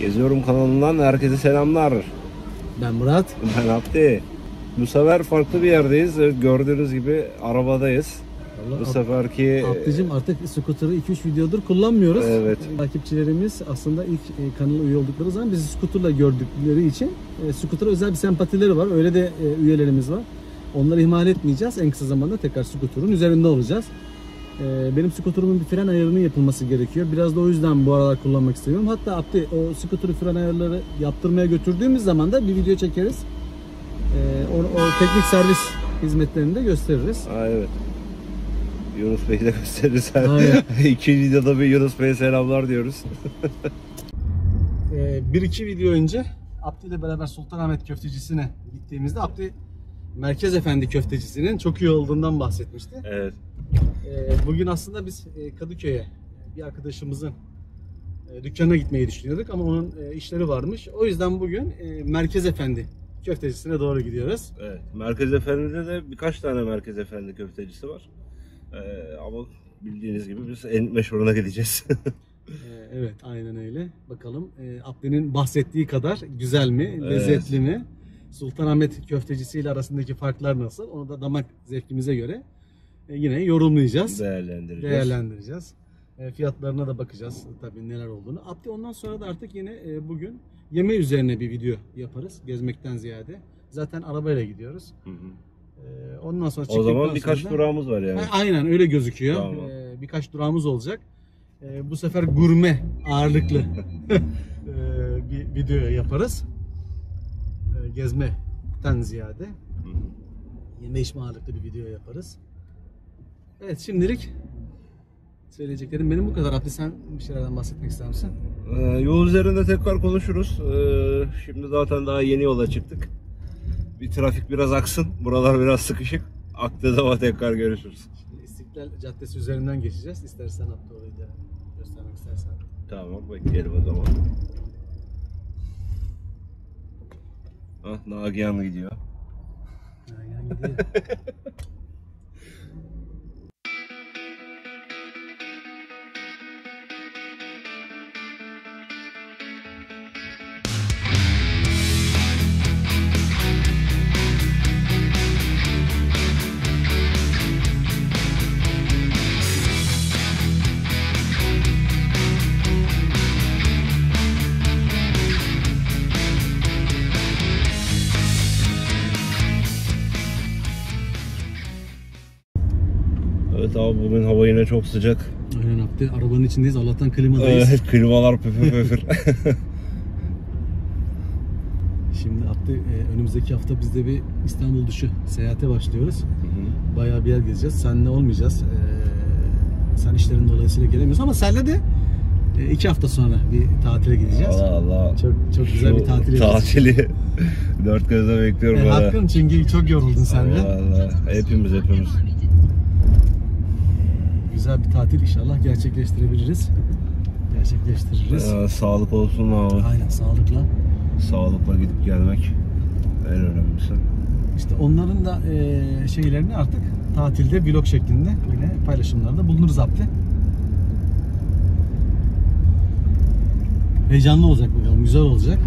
Geziyorum kanalından herkese selamlar. Ben Murat. Ben Abdi. Bu sefer farklı bir yerdeyiz. Evet, Gördüğünüz gibi arabadayız. Bu seferki Abdicim artık scooter'ı 2-3 videodur kullanmıyoruz. Evet. Takipçilerimiz aslında ilk e, kanala üye oldukları zaman bizi scooter'la gördükleri için e, scooter'a özel bir sempatileri var. Öyle de e, üyelerimiz var. Onları ihmal etmeyeceğiz. En kısa zamanda tekrar scooter'ın üzerinde olacağız. E, benim scooter'ımın bir fren ayarının yapılması gerekiyor. Biraz da o yüzden bu aralar kullanmak istiyorum. Hatta Abdi o scooter'ı fren ayarları yaptırmaya götürdüğümüz zaman da bir video çekeriz. E, o, o teknik servis hizmetlerini de gösteririz. Aa, evet. Yunus Bey'i de gösteririz. Aynen. İki videoda bir Yunus Bey'e selamlar diyoruz. Ee, bir iki video önce Abdi ile beraber Sultanahmet köftecisine gittiğimizde Abdi Merkez Efendi köftecisinin çok iyi olduğundan bahsetmişti. evet. Ee, bugün aslında biz e, Kadıköy'e bir arkadaşımızın e, dükkanına gitmeyi düşünüyorduk ama onun e, işleri varmış. O yüzden bugün Merkez Efendi köftecisine doğru gidiyoruz. Evet. Merkez Efendi'de de birkaç tane Merkez Efendi köftecisi var. Ee, ama bildiğiniz gibi biz en meşhuruna gideceğiz. Ee, evet aynen öyle. Bakalım Abdi'nin bahsettiği kadar güzel mi, Evet. lezzetli mi? Sultanahmet köftecisiyle arasındaki farklar nasıl? Onu da damak zevkimize göre yine yorumlayacağız, Değerlendireceğiz. değerlendireceğiz. E, fiyatlarına da bakacağız tabii neler olduğunu. Abdi ondan sonra da artık yine e, bugün yeme üzerine bir video yaparız gezmekten ziyade. Zaten arabayla gidiyoruz. Hı hı. E, ondan sonra O zaman birkaç sonra- durağımız var yani. Aynen öyle gözüküyor. Tamam. Birkaç durağımız olacak. Bu sefer gurme ağırlıklı bir video yaparız. Gezmekten ziyade Hı hı. yeme içme ağırlıklı bir video yaparız. Evet şimdilik söyleyeceklerim benim bu kadar. Abdi sen bir şeylerden bahsetmek ister misin? Ee, yol üzerinde tekrar konuşuruz. Ee, şimdi zaten daha yeni yola çıktık. Bir trafik biraz aksın. Buralar biraz sıkışık. Aktığı zaman tekrar görüşürüz. Şimdi İstiklal Caddesi üzerinden geçeceğiz. İstersen Abdi orayı da göstermek istersen. Tamam bekleyelim o zaman. Ah Nagihan gidiyor. Aynen gidiyor. Evet abi bugün hava yine çok sıcak. Aynen Abdi arabanın içindeyiz. Allah'tan klimadayız. Evet klimalar püfür püfür. Şimdi Abdi e, önümüzdeki hafta biz de bir İstanbul dışı seyahate başlıyoruz. Bayağı bir yer gezeceğiz. Seninle olmayacağız. E, sen işlerin dolayısıyla gelemiyorsun ama senle de e, iki hafta sonra bir tatile gideceğiz. Allah Allah. Çok çok güzel Şu bir tatil yapacağız. Tatili dört gözle bekliyorum. E, hakkın çünkü çok yoruldun sen de. Allah Allah. Hepimiz hepimiz. Güzel bir tatil inşallah gerçekleştirebiliriz. Gerçekleştiririz. Ee, sağlık olsun abi. Aynen sağlıkla. Sağlıkla gidip gelmek en önemlisi. İşte onların da e, şeylerini artık tatilde vlog şeklinde yine paylaşımlarda bulunuruz Abdi. Heyecanlı olacak bakalım, güzel olacak.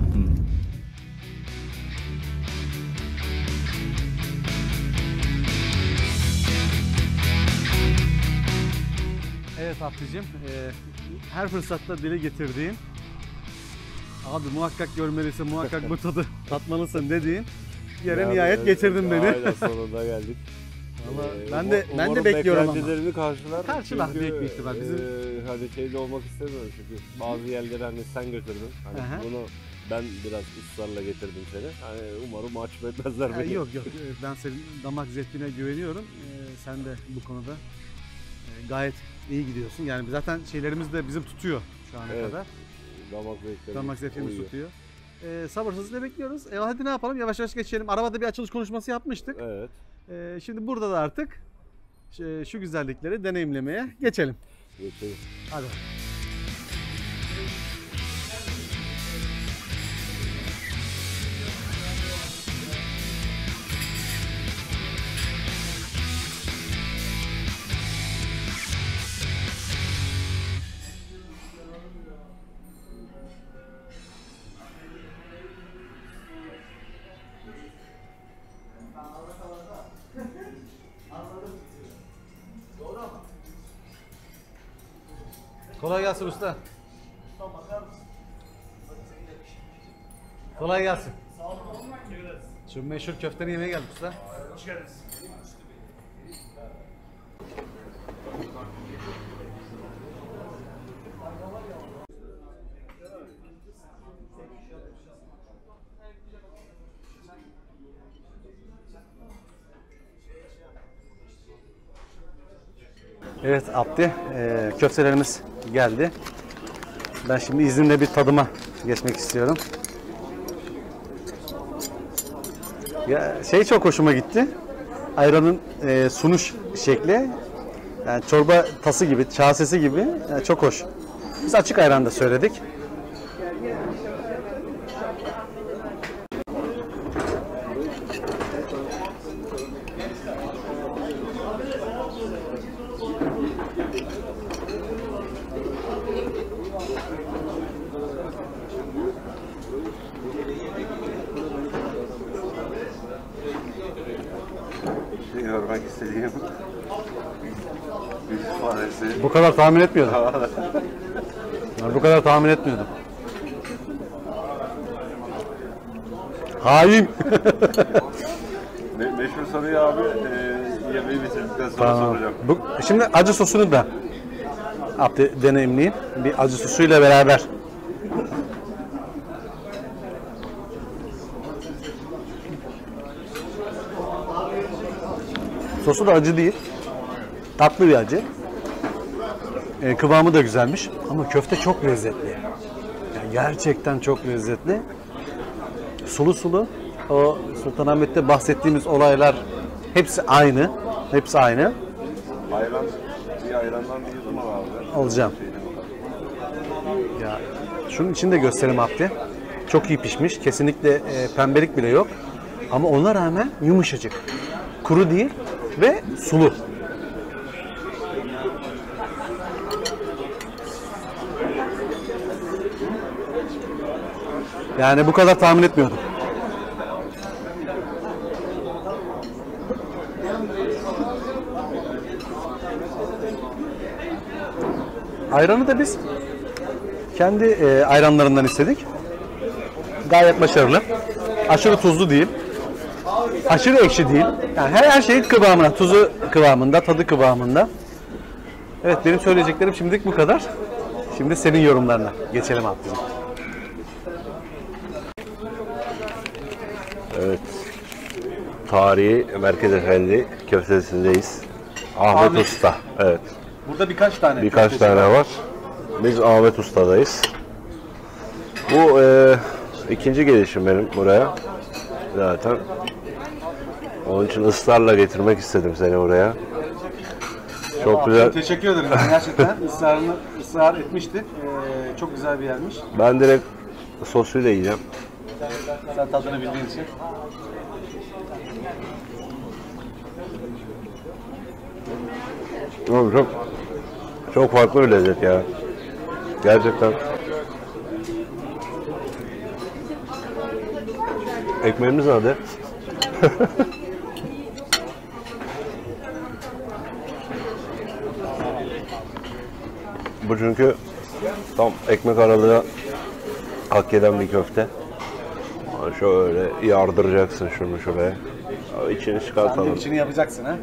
Evet Abdi'cim, e, her fırsatta dile getirdiğin abi muhakkak görmelisin, muhakkak bu tadı tatmalısın dediğin yere nihayet getirdin beni. Aynen sonunda geldik. Vallahi Ee, ben de ben de bekliyorum ama. beklentilerimi karşılar. Karşılar büyük bir ihtimal. Bizim- e, hani şeyde olmak istemiyorum çünkü bazı yerleri hani sen götürdün. Hani Aha. bunu ben biraz ısrarla getirdim seni. Hani umarım aç etmezler beni. yok yok Ee, ben senin damak zevkine güveniyorum. Ee, sen de bu konuda gayet iyi gidiyorsun. Yani zaten şeylerimiz de bizim tutuyor şu ana Evet. kadar. Damak zevklerimiz Damak zevkimiz uyuyor. tutuyor. Ee, sabırsızlıkla bekliyoruz. E, hadi ne yapalım? Yavaş yavaş geçelim. Arabada bir açılış konuşması yapmıştık. Evet. Ee, şimdi burada da artık şu, şu güzellikleri deneyimlemeye geçelim. Geçelim. Hadi. Kolay meşhur köfteni yemeye geldik usta. Evet Abdi, e, köftelerimiz geldi. Ben şimdi izninle bir tadıma geçmek istiyorum. Ya şey çok hoşuma gitti. Ayranın e, sunuş şekli. Yani çorba tası gibi, kasesi gibi. Yani çok hoş. Biz açık ayran da söyledik. Görmek istediğim yüz ifadesi. Bu kadar tahmin etmiyordum. Ben bu kadar tahmin etmiyordum. Hain. Me- meşhur soruyu abi e, yemeği bitirdikten sonra Tamam. soracağım. Bu, şimdi acı sosunu da Abdi deneyimleyin. Bir acı sosuyla beraber. Sosu da acı değil. Tatlı bir acı. Ee, kıvamı da güzelmiş. Ama köfte çok lezzetli. Yani gerçekten çok lezzetli. Sulu sulu. O Sultanahmet'te bahsettiğimiz olaylar hepsi aynı. Hepsi aynı. Ayran, bir ayrandan bir yudum abi. Alacağım. Ya şunun için de gösterim Abdi. Çok iyi pişmiş. Kesinlikle e, pembelik bile yok. Ama ona rağmen yumuşacık. Kuru değil ve sulu. Yani bu kadar tahmin etmiyordum. Ayranı da biz kendi e, ayranlarından istedik. Gayet başarılı. Aşırı tuzlu değil. Aşırı ekşi değil. Yani her, her şey kıvamına, tuzu kıvamında, tadı kıvamında. Evet benim söyleyeceklerim şimdilik bu kadar. Şimdi senin yorumlarına geçelim Abdülcüm. Evet. Tarihi Merkez Efendi köftesindeyiz. Ahmet, Ahmet. Usta. Evet. Burada birkaç tane Birkaç tane var. Biz Ahmet Usta'dayız. Bu e, ikinci gelişim benim buraya. Zaten. Onun için ısrarla getirmek istedim seni buraya. Çok güzel. Teşekkür ederim. Gerçekten ısrarını ısrar etmişti. Ee, çok güzel bir yermiş. Ben direkt sosuyla yiyeceğim. Sen tadını bildiğin için. Oğlum çok çok farklı bir lezzet ya. Gerçekten. Ekmeğimiz nerede? Bu çünkü tam ekmek aralığı hak eden bir köfte. Şöyle yardıracaksın şunu şuraya. İçini çıkartalım. Senin içini yapacaksın ha.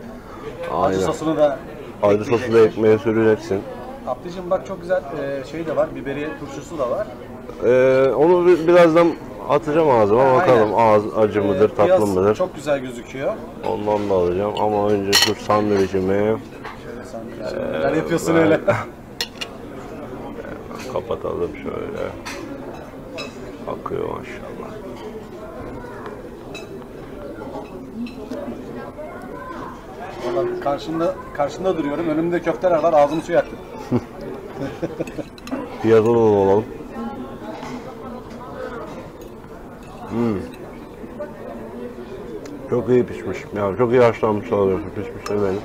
Acı Aynen. sosunu da Acı sosu da ekmeğe süreceksin. Abdicim bak çok güzel e, şey de var. Biberiye turşusu da var. Ee, onu bir- birazdan atacağım ağzıma Aynen. bakalım ağız acı mıdır tatlı Piyaz mıdır. Çok güzel gözüküyor. Ondan da alacağım ama önce şu sandviçimi Şöyle sen neler yapıyorsun öyle. kapatalım şöyle. Akıyor maşallah. Vallahi karşında karşında duruyorum. Önümde köfteler var. Ağzımı su yaktı. Piyazolu olalım. Hmm. Çok iyi pişmiş. Ya çok iyi haşlanmış oluyor pişmiş eminim.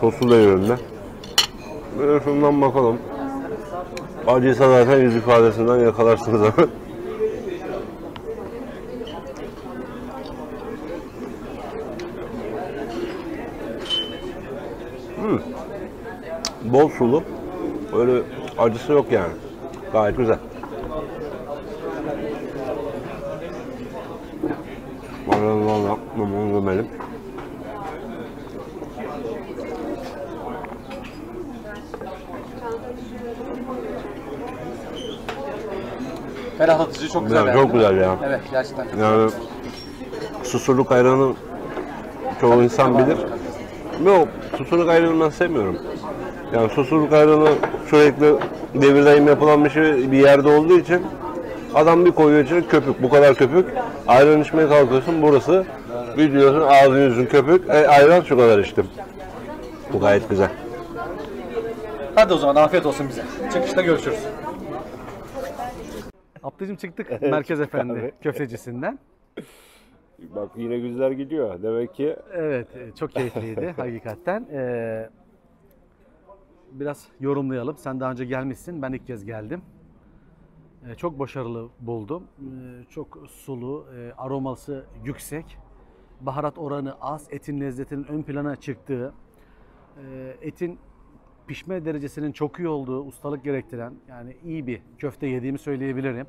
Sosu da yerinde. Şundan bakalım. Acıysa zaten yüz ifadesinden yakalarsınız hemen. Hmm. Bol sulu. Öyle acısı yok yani. Gayet güzel. Valla valla bunu gömelim. Ferahlatıcı çok güzel. Ya, çok güzel ya. Evet gerçekten. Yani susurluk ayranı çoğu insan bilir. Yok, susurluk ayranı ben sevmiyorum. Yani susurluk ayranı sürekli devirdaim yapılan bir şey bir yerde olduğu için adam bir koyuyor içine köpük, bu kadar köpük. Ayran içmeye kalkıyorsun burası. Bir diyorsun ağzın yüzün köpük, e, ayran şu kadar içtim. Bu gayet güzel. Hadi o zaman afiyet olsun bize. Çıkışta görüşürüz. Abdacığım çıktık Merkez Efendi abi. köftecisinden. Bak yine güzel gidiyor. Demek ki Evet, e, çok keyifliydi hakikaten. Ee, biraz yorumlayalım. Sen daha önce gelmişsin, ben ilk kez geldim. Ee, çok başarılı buldum. Ee, çok sulu, e, aroması yüksek. Baharat oranı az, etin lezzetinin ön plana çıktığı, e, etin pişme derecesinin çok iyi olduğu, ustalık gerektiren, yani iyi bir köfte yediğimi söyleyebilirim.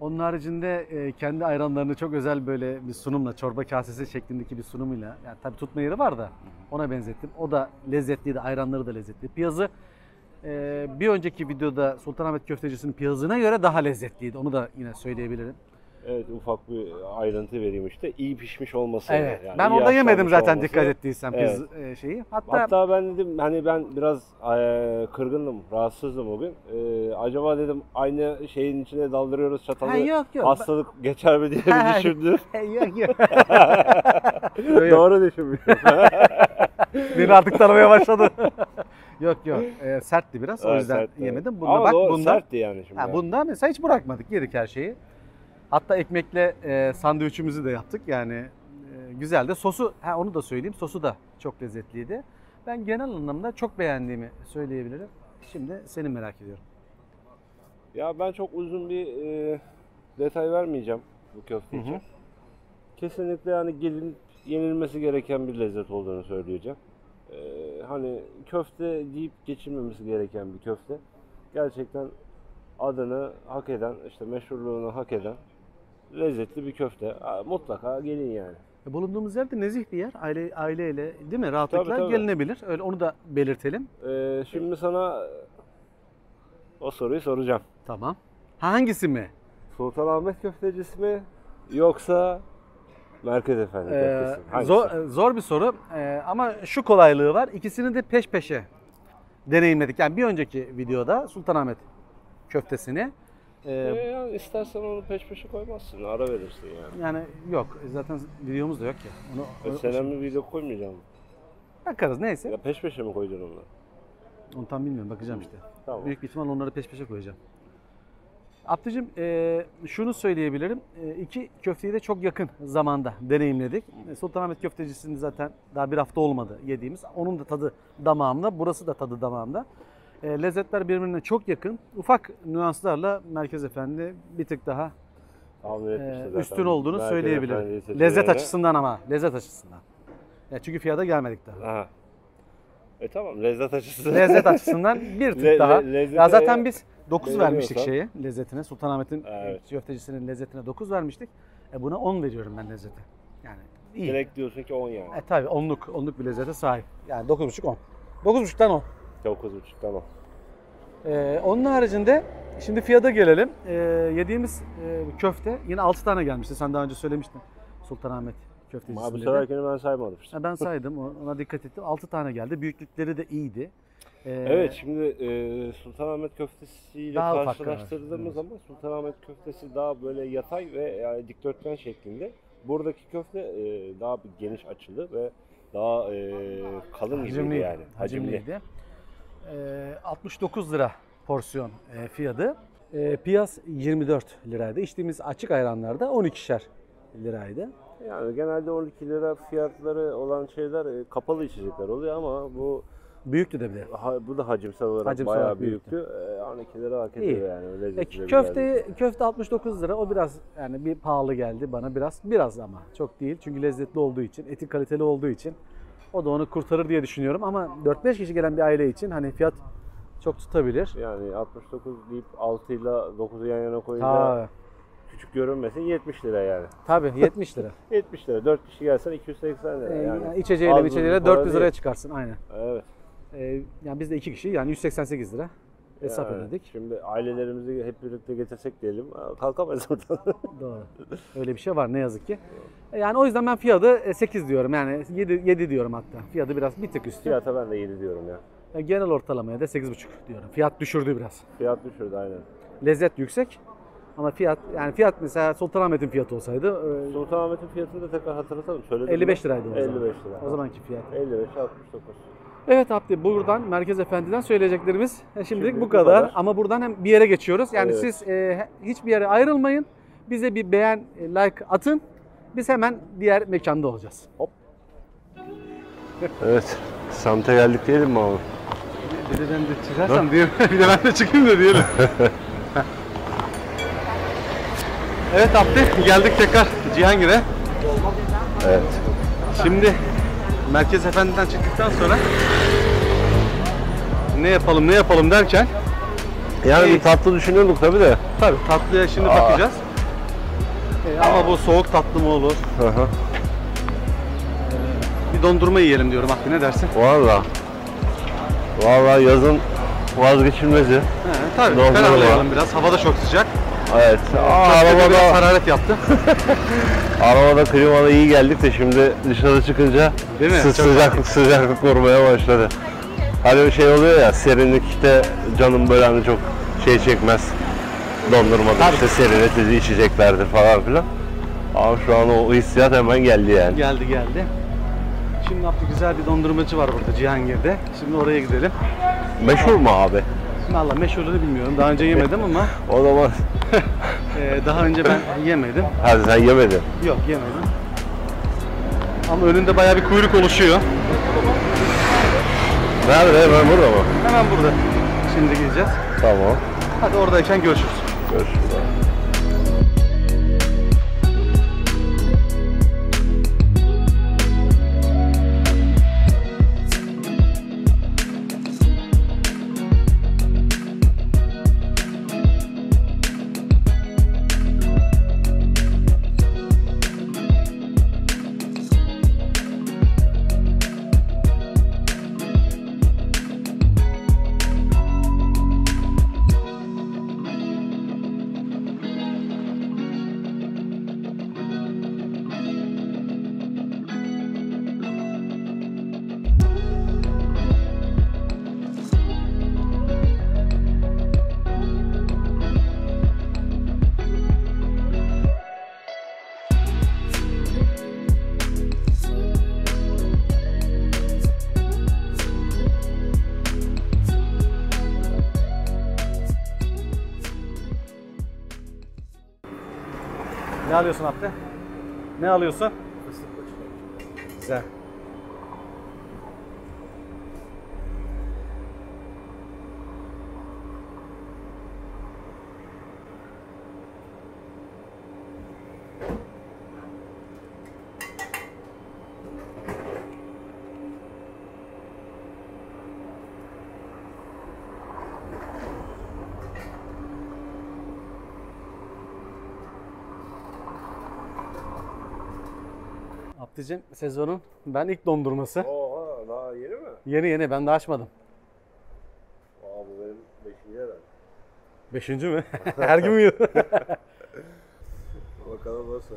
Onun haricinde e, kendi ayranlarını çok özel böyle bir sunumla, çorba kasesi şeklindeki bir sunumuyla, yani tabii tutma yeri var da ona benzettim. O da lezzetliydi, ayranları da lezzetli. Piyazı e, bir önceki videoda Sultanahmet Köftecisi'nin piyazına göre daha lezzetliydi. Onu da yine söyleyebilirim. Evet ufak bir ayrıntı vereyim işte. İyi pişmiş olması. Evet. yani ben orada yemedim zaten olması. dikkat ettiysen Evet. piyaz e, şeyi. Hatta, Hatta ben dedim hani ben biraz e, kırgındım, rahatsızdım o gün. E, acaba dedim aynı şeyin içine daldırıyoruz çatalı. Ha, yok, yok. Hastalık geçer mi diye bir düşündüm. yok yok. Doğru düşünmüşüm. Beni artık tanımaya başladı. yok yok. E, sertti biraz o Evet, yüzden sert, evet. yemedim. Bunda Ama bak doğru, bunda sertti yani şimdi. Ha, bunda mesela hiç bırakmadık. Yedik her şeyi. Hatta ekmekle e, sandviçimizi de yaptık. Yani e, güzel de sosu, ha onu da söyleyeyim. Sosu da çok lezzetliydi. Ben genel anlamda çok beğendiğimi söyleyebilirim. Şimdi seni merak ediyorum. Ya ben çok uzun bir e, detay vermeyeceğim bu köfte Hı hı. için. Kesinlikle yani gelin yenilmesi gereken bir lezzet olduğunu söyleyeceğim. E, hani köfte deyip geçilmemesi gereken bir köfte. Gerçekten adını hak eden, işte meşhurluğunu hak eden lezzetli bir köfte. Mutlaka gelin yani. E, Bulunduğumuz yer de nezih bir yer. Aile aileyle değil mi? Rahatlıkla Tabii, tabii. gelinebilir. Öyle onu da belirtelim. E, şimdi sana o soruyu soracağım. Tamam. Hangisi mi? Sultanahmet köftecisi mi yoksa Merkez Efendi Ee, köftesi mi? Hangisi? zor, zor bir soru Ee, ama şu kolaylığı var. İkisini de peş peşe deneyimledik. Yani bir önceki videoda Sultanahmet köftesini e, Ee, yani istersen onu peş peşe koymazsın, ara verirsin yani. yani yok zaten videomuz da yok ya. Onu, E, Senem bir video koymayacağım. bakarız neyse. Ya peş peşe mi koyacaksın onları? Onu tam bilmiyorum bakacağım işte. Tamam. Büyük bir ihtimal onları peş peşe koyacağım. Abdücüm e, şunu söyleyebilirim. E, iki köfteyi de çok yakın zamanda deneyimledik. E, Sultanahmet köftecisini zaten daha bir hafta olmadı yediğimiz. Onun da tadı damağımda. Burası da tadı damağımda. E, lezzetler birbirine çok yakın. Ufak nüanslarla Merkez Efendi bir tık daha e, üstün olduğunu Merkez söyleyebilirim. Lezzet açısından ama. Lezzet açısından. Ya çünkü fiyata gelmedik daha. Aha. E tamam lezzet açısından. lezzet açısından bir tık Le- daha. le- ya zaten biz 9 beğeniyorsan- vermiştik şeye lezzetine. Sultanahmet'in Evet. köftecisinin lezzetine 9 vermiştik. E buna 10 veriyorum ben lezzete. Yani iyi. Direkt diyorsun ki 10 yani. E tabi onluk, onluk bir lezzete sahip. Yani 9,5 10. 9,5'tan 10. 9,5 tamam. Ee, onun haricinde şimdi fiyata gelelim. Ee, yediğimiz e, köfte yine 6 tane gelmişti. Sen daha önce söylemiştin. Sultanahmet köftecisi. Ama bu dedi. seferkini ben saymadım işte. Ha, ben saydım. Ona dikkat ettim. 6 tane geldi. Büyüklükleri de iyiydi. Ee, Evet şimdi e, Sultanahmet köftesiyle Daha karşılaştırdığımız zaman Sultanahmet köftesi daha böyle yatay ve yani dikdörtgen şeklinde. Buradaki köfte e, daha bir geniş açılı ve daha e, kalın gibiydi Hacimliydi. yani. Hacimli. Hacimliydi. Ee, 69 lira porsiyon e, fiyatı. E, piyas 24 liraydı. İçtiğimiz açık ayranlarda 12'şer liraydı. Yani genelde 12 lira fiyatları olan şeyler e, kapalı içecekler oluyor ama bu Büyüktü de bir de. ha- bu da hacimsel olarak Hacimsel bayağı olarak büyüktü. büyüktü. E, 12 lira hak İyi. ediyor yani. Öyle E, köfte geldi. köfte 69 lira. O biraz yani bir pahalı geldi bana biraz. Biraz ama çok değil. Çünkü lezzetli olduğu için, eti kaliteli olduğu için O da onu kurtarır diye düşünüyorum ama 4-5 kişi gelen bir aile için hani fiyat çok tutabilir. Yani 69 deyip 6 ile 9'u yan yana koyunca küçük görünmesin 70 lira yani. tabii 70 lira. 70 lira. 4 kişi gelsen 280 lira Ee, yani. yani içeceğiyle içeceğiyle buzlu para 400 liraya değil. çıkarsın aynen. Evet. Ee, yani biz de 2 kişi yani 188 lira hesap Yani ödedik. Şimdi ailelerimizi hep birlikte getirsek diyelim kalkamayız oradan. Doğru. Öyle bir şey var ne yazık ki. E, Yani o yüzden ben fiyatı 8 diyorum yani 7, 7 diyorum hatta. Fiyatı biraz bir tık üstü. Fiyata ben de 7 diyorum ya. Yani genel ortalamaya da 8,5 diyorum. Fiyat düşürdü biraz. Fiyat düşürdü aynen. Lezzet yüksek ama fiyat yani fiyat mesela Sultanahmet'in fiyatı olsaydı e, Sultanahmet'in fiyatını da tekrar hatırlatalım. Söyledim 55 mi? liraydı o zaman. 55 lira. O zamanki fiyat. 55 69. Evet Abdi buradan Merkez Efendi'den söyleyeceklerimiz şimdilik, Şimdilik bu kadar. kadar. Ama buradan hem bir yere geçiyoruz. Yani Evet. siz e, hiçbir yere ayrılmayın. Bize bir beğen, e, like atın. Biz hemen diğer mekanda olacağız. Evet. Samte geldik diyelim mi abi? Bir de ben de çıkarsam diyelim. bir de ben de çıkayım da diyelim. evet Abdi geldik tekrar Cihangir'e. Evet. Şimdi Merkez Efendi'den çıktıktan sonra ne yapalım ne yapalım derken Yani bir tatlı düşünüyorduk tabii de. tabii tatlıya şimdi bakacağız. E, ama bu soğuk tatlı mı olur? Hı hı. Bir dondurma yiyelim diyorum Abdi ne dersin? Valla. Valla yazın vazgeçilmezi. He, tabii Dondurma. ferahlayalım biraz. Hava da çok sıcak. Evet. Aa, arabada, hararet yaptı. arabada klimalı iyi geldik de şimdi dışarı çıkınca Değil mi? sı- sıcaklık sıcaklık vurmaya başladı. Hani bir şey oluyor ya serinlikte canım böyle hani çok şey çekmez. Dondurmadır işte serinletici içeceklerdir falan filan. Ama şu an o hissiyat hemen geldi yani. geldi geldi. Şimdi Abdi güzel bir dondurmacı var burada Cihangir'de. Şimdi oraya gidelim. Meşhur mu abi? Valla meşhurunu bilmiyorum. Daha önce yemedim ama O zaman e, daha önce ben yemedim. hadi sen yemedin. Yok yemedim. Ama önünde bayağı bir kuyruk oluşuyor. Nerede? Hemen burada mı? Hemen burada. Şimdi gideceğiz. Tamam. Hadi oradayken görüşürüz. Görüşürüz. Alıyorsun Abdi? Ne alıyorsun? Güzel. Abdicim sezonun ben ilk dondurması. Oha daha yeni mi? Yeni yeni ben de açmadım. Aa bu benim 5. herhalde. Beşinci mi? Her gün mü? Bakalım nasıl.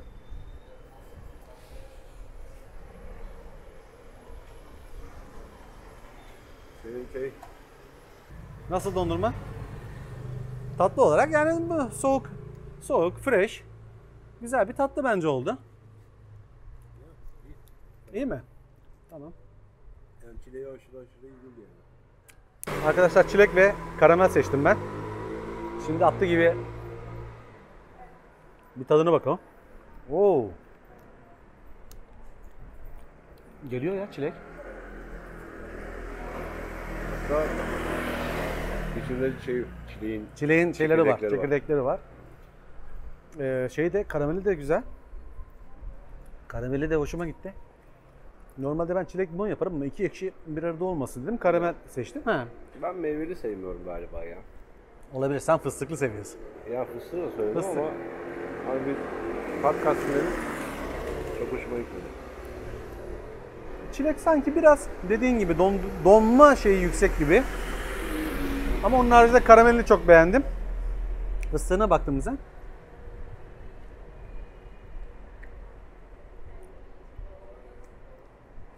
Senin şey Nasıl dondurma? Tatlı olarak yani bu soğuk, soğuk, fresh. Güzel bir tatlı bence oldu. İyi mi? Tamam. yani çileği aşırı aşırı iyi değil yani. Arkadaşlar çilek ve karamel seçtim ben. Şimdi atlı gibi bir tadına bakalım. Oo. Geliyor ya çilek. Hatta içinde şey çileğin Çileğin şeyleri var, Çekirdekleri var. çekirdekleri var. Ee, şey de karameli de güzel. Karameli de hoşuma gitti. Normalde ben çilek limon yaparım ama iki ekşi bir arada olmasın dedim. Karamel seçtim. Ha. Ben meyveli sevmiyorum galiba ya. Olabilir. Sen fıstıklı seviyorsun. Ya fıstığı da söyledim Fıstık. ama hani bir tat dedim. Çok hoşuma gitmedi. Çilek sanki biraz dediğin gibi don, donma şeyi yüksek gibi. Ama onun haricinde karamelini çok beğendim. Fıstığına baktım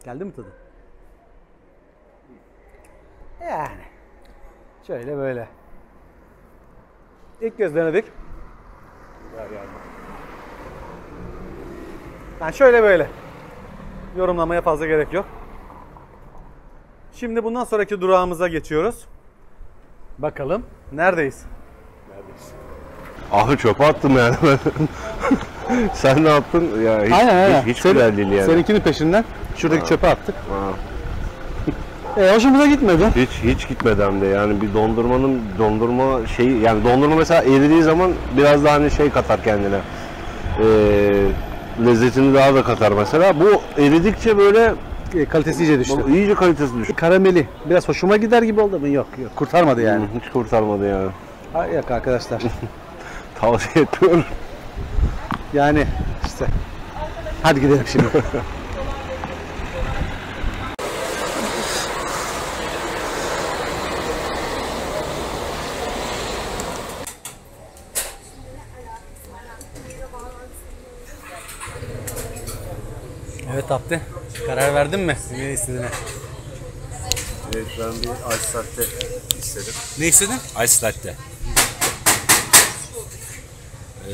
Geldi mi tadı? Yani. Şöyle böyle. İlk kez denedik. Yani şöyle böyle. Yorumlamaya fazla gerek yok. Şimdi bundan sonraki durağımıza geçiyoruz. Bakalım neredeyiz? Abi çöpe attım yani. Sen ne yaptın? Ya hiç, hiç, hiç Senin- güzel değil yani. Seninkinin peşinden şuradaki çöpe attık. Ha. E hoşumuza gitmedi. Hiç hiç gitmedi hem de yani bir dondurmanın dondurma şeyi yani dondurma mesela eridiği zaman biraz daha hani şey katar kendine. Ee, lezzetini daha da katar mesela. Bu eridikçe böyle E, kalitesi iyice düştü. iyice kalitesi düştü. Karameli biraz hoşuma gider gibi oldu mu? Yok yok kurtarmadı yani. Hiç kurtarmadı yani. Ha, yok arkadaşlar. Tavsiye etmiyorum. yani işte. Hadi gidelim şimdi. Evet Abdi. Karar verdin mi? Ne istediğine? Evet ben bir ice latte istedim. Ne istedin? Ice latte. Ee,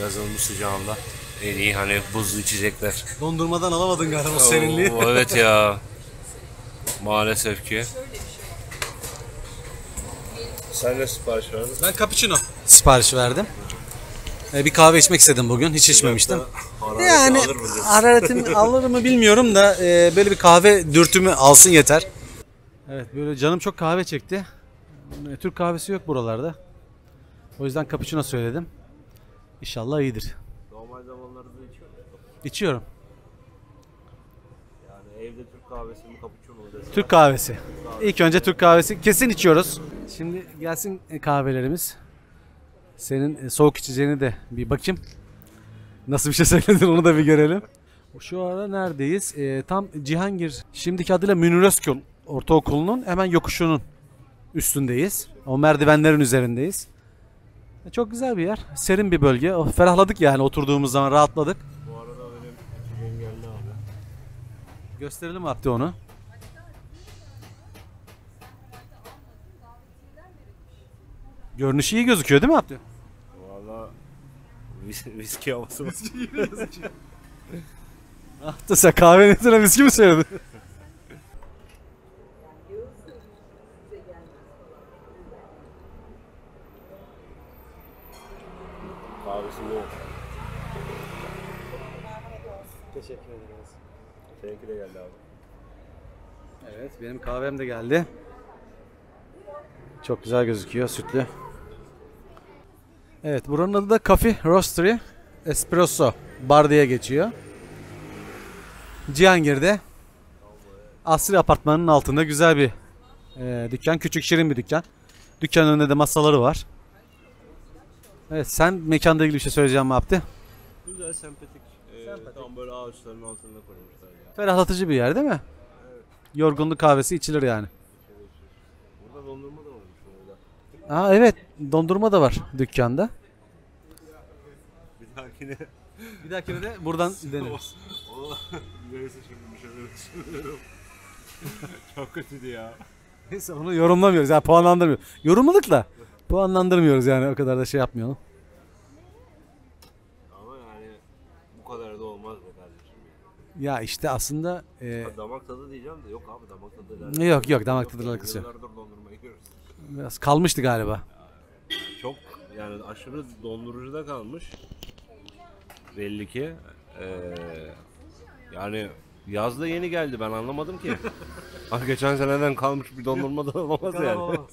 yazın bu sıcağında en iyi hani buzlu içecekler. Dondurmadan alamadın galiba Oo, evet ya. Maalesef ki. Sen ne sipariş verdin? Ben cappuccino sipariş verdim. Ee, Bir kahve içmek istedim bugün. Hiç içmemiştim. Yani alır mı diyorsun? alır mı bilmiyorum da e, böyle bir kahve dürtümü alsın yeter. Evet böyle canım çok kahve çekti. Türk kahvesi yok buralarda. O yüzden cappuccino söyledim. İnşallah iyidir. Normal zamanlarda içiyor musun? İçiyorum. Yani evde Türk kahvesi mi cappuccino mu desin? Türk kahvesi. İlk önce Türk kahvesi kesin içiyoruz. Şimdi gelsin kahvelerimiz. Senin e, soğuk içeceğini de bir bakayım. Nasıl bir şey söyledin onu da bir görelim. Şu ara neredeyiz? E, tam Cihangir, şimdiki adıyla Münir Özkul Ortaokulu'nun hemen yokuşunun üstündeyiz. O merdivenlerin üzerindeyiz. E, Çok güzel bir yer. Serin bir bölge. Oh, Ferahladık yani oturduğumuz zaman rahatladık. Bu arada benim geldi abi. Gösterelim Abdi onu. Görünüşü iyi gözüküyor değil mi Abdi? Viski havası var. Abdi sen kahvenin üstüne viski mi söyledin? Kahvesi yok. Teşekkür ederiz. Seninki de geldi abi. Evet benim kahvem de geldi. Çok güzel gözüküyor sütlü. Evet buranın adı da Coffee Roastery Espresso Bar diye geçiyor. Cihangir'de Asri Apartmanı'nın altında güzel bir e, dükkan. Küçük şirin bir dükkan. Dükkanın önünde de masaları var. Evet sen mekanda ilgili bir şey söyleyeceğim mi Abdi? Güzel, sempatik. Ee, Tam böyle ağaçların altında kurmuşlar ya. Ferahlatıcı bir yer değil mi? Yorgunluk kahvesi içilir yani. Burada dondurma. Aa evet dondurma da var dükkanda. Bir dahakine Bir dahakine de buradan deneriz. neyse şimdi bir şeyler düşünüyorum. Çok kötüydü ya. Neyse onu yorumlamıyoruz yani puanlandırmıyoruz. Yorumladık da puanlandırmıyoruz yani o kadar da şey yapmayalım. Ama yani bu kadar da olmaz be kardeşim. ya. İşte aslında e, Damak tadı diyeceğim de yok abi damak tadı. yok yok damak tadıyla alakası yok. Yıllardır dondurma yiyoruz. Biraz kalmıştı galiba. Çok yani aşırı dondurucuda kalmış. Belli ki. Ee, yani yazda yeni geldi ben anlamadım ki. Abi geçen seneden kalmış bir dondurma da olamaz yani.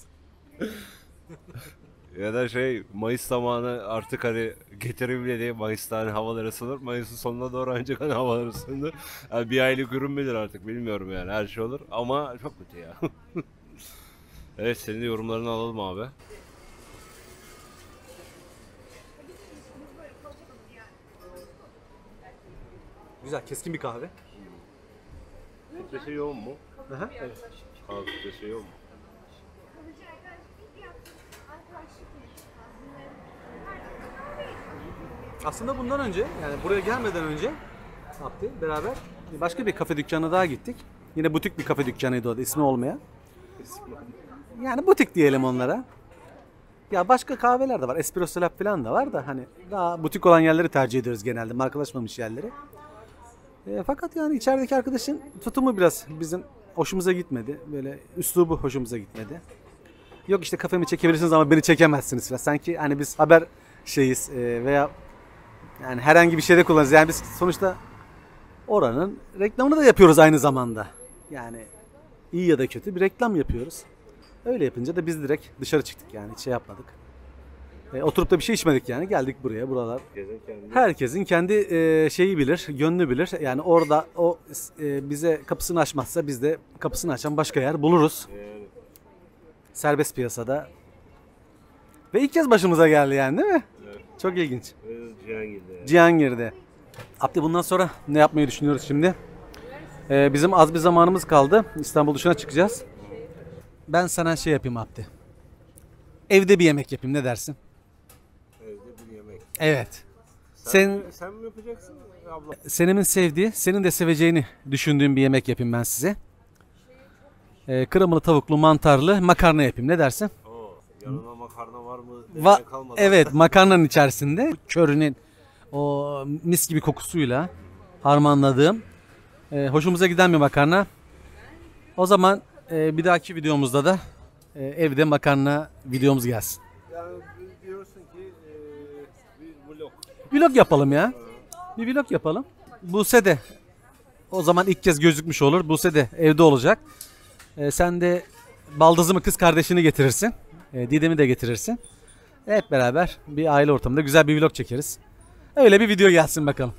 Ya da şey Mayıs zamanı artık hani getirebilir diye Mayıs'ta hani havalar ısınır. Mayıs'ın sonuna doğru ancak hani havalar ısınır. Yani bir aylık ürün müdür artık bilmiyorum yani her şey olur. Ama çok kötü ya. evet senin de yorumlarını alalım abi. Güzel, keskin bir kahve. Filtresi yoğun mu? Aha, evet. Kahve filtresi yoğun mu? Aslında bundan önce yani buraya gelmeden önce Abdi beraber başka bir kafe dükkanına daha gittik. Yine butik bir kafe dükkanıydı o da ismi olmayan. Yani butik diyelim onlara. Ya başka kahveler de var. Espresso Lab falan da var da hani daha butik olan yerleri tercih ediyoruz genelde. Markalaşmamış yerleri. E, fakat yani içerideki arkadaşın tutumu biraz bizim hoşumuza gitmedi. Böyle üslubu hoşumuza gitmedi. Yok işte kafemi çekebilirsiniz ama beni çekemezsiniz falan. Sanki hani biz haber şeyiz e, veya yani herhangi bir şeyde kullanırız. Yani biz sonuçta oranın reklamını da yapıyoruz aynı zamanda. Yani iyi ya da kötü bir reklam yapıyoruz. Öyle yapınca da biz direkt dışarı çıktık yani hiç şey yapmadık. E, oturup da bir şey içmedik yani geldik buraya buralar. Herkesin kendi e, şeyi bilir, gönlü bilir. Yani orada o e, bize kapısını açmazsa biz de kapısını açan başka yer buluruz. Serbest piyasada. Ve ilk kez başımıza geldi yani değil mi? Evet. Çok ilginç. Cihangir'de. Cihangir'de. Abdi bundan sonra ne yapmayı düşünüyoruz şimdi? Ee, bizim az bir zamanımız kaldı. İstanbul dışına çıkacağız. Ben sana şey yapayım Abdi. Evde bir yemek yapayım ne dersin? Evde bir yemek. Evet. Sen Sen mi yapacaksın abla? Senem'in sevdiği, senin de seveceğini düşündüğüm bir yemek yapayım ben size. Ee, kremalı tavuklu mantarlı makarna yapayım. Ne dersin? Oo, yanına makarna var mı? Va- kalmadı. evet makarnanın içerisinde körünün o mis gibi kokusuyla harmanladığım e, hoşumuza giden bir makarna. O zaman e, bir dahaki videomuzda da e, evde makarna videomuz gelsin. Yani diyorsun ki e, bir vlog. Vlog yapalım ya. Bir vlog yapalım. Buse de o zaman ilk kez gözükmüş olur. Buse de evde olacak. E, sen de baldızımı kız kardeşini getirirsin. E, Didem'i de getirirsin. Hep beraber bir aile ortamında güzel bir vlog çekeriz. Öyle bir video gelsin bakalım.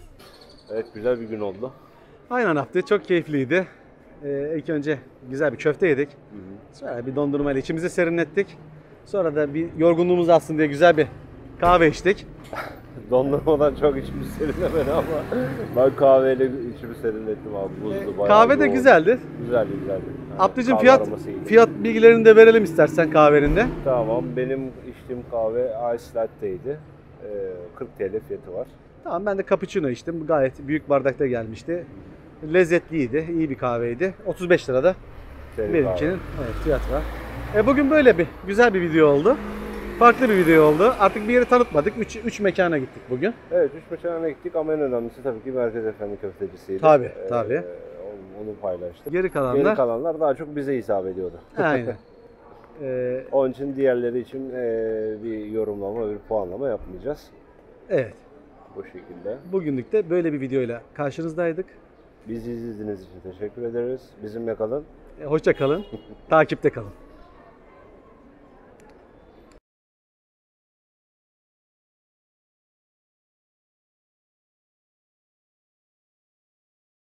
Evet güzel bir gün oldu. Aynen Abdi çok keyifliydi. Ee, ilk önce güzel bir köfte yedik. Sonra bir dondurmayla içimizi serinlettik. Sonra da bir yorgunluğumuz alsın diye güzel bir kahve içtik. Dondurmadan çok içimi serinlemedi ama ben kahveyle içimi serinlettim abi. Buzlu bayağı Ee, kahve de yoğun. güzeldi. Güzeldi güzeldi. Yani kahve fiyat aroması iyiydi. fiyat bilgilerini de verelim istersen kahvenin de. Tamam benim içtiğim kahve ice latte'ydi. Ee, 40 TL fiyatı var. Tamam ben de cappuccino içtim. Gayet büyük bardakta gelmişti. Lezzetliydi, iyi bir kahveydi. 35 lirada Serin benimkinin evet, fiyatı var. E, bugün böyle bir güzel bir video oldu. Farklı bir video oldu. Artık bir yeri tanıtmadık. 3 3 mekana gittik bugün. Evet, üç mekanına gittik ama en önemlisi tabii ki Merkez Efendi köftecisiydi. Tabii, tabii. Onu, onu paylaştık. Geri kalanlar Geri kalanlar daha çok bize hitap ediyordu. aynen. Ee, Onun için diğerleri için eee, bir yorumlama, bir puanlama yapmayacağız. evet. Bu şekilde. Bugünlük de böyle bir videoyla karşınızdaydık. Bizi izlediğiniz için teşekkür ederiz. Bizimle kalın. E, hoşça kalın. Takipte kalın.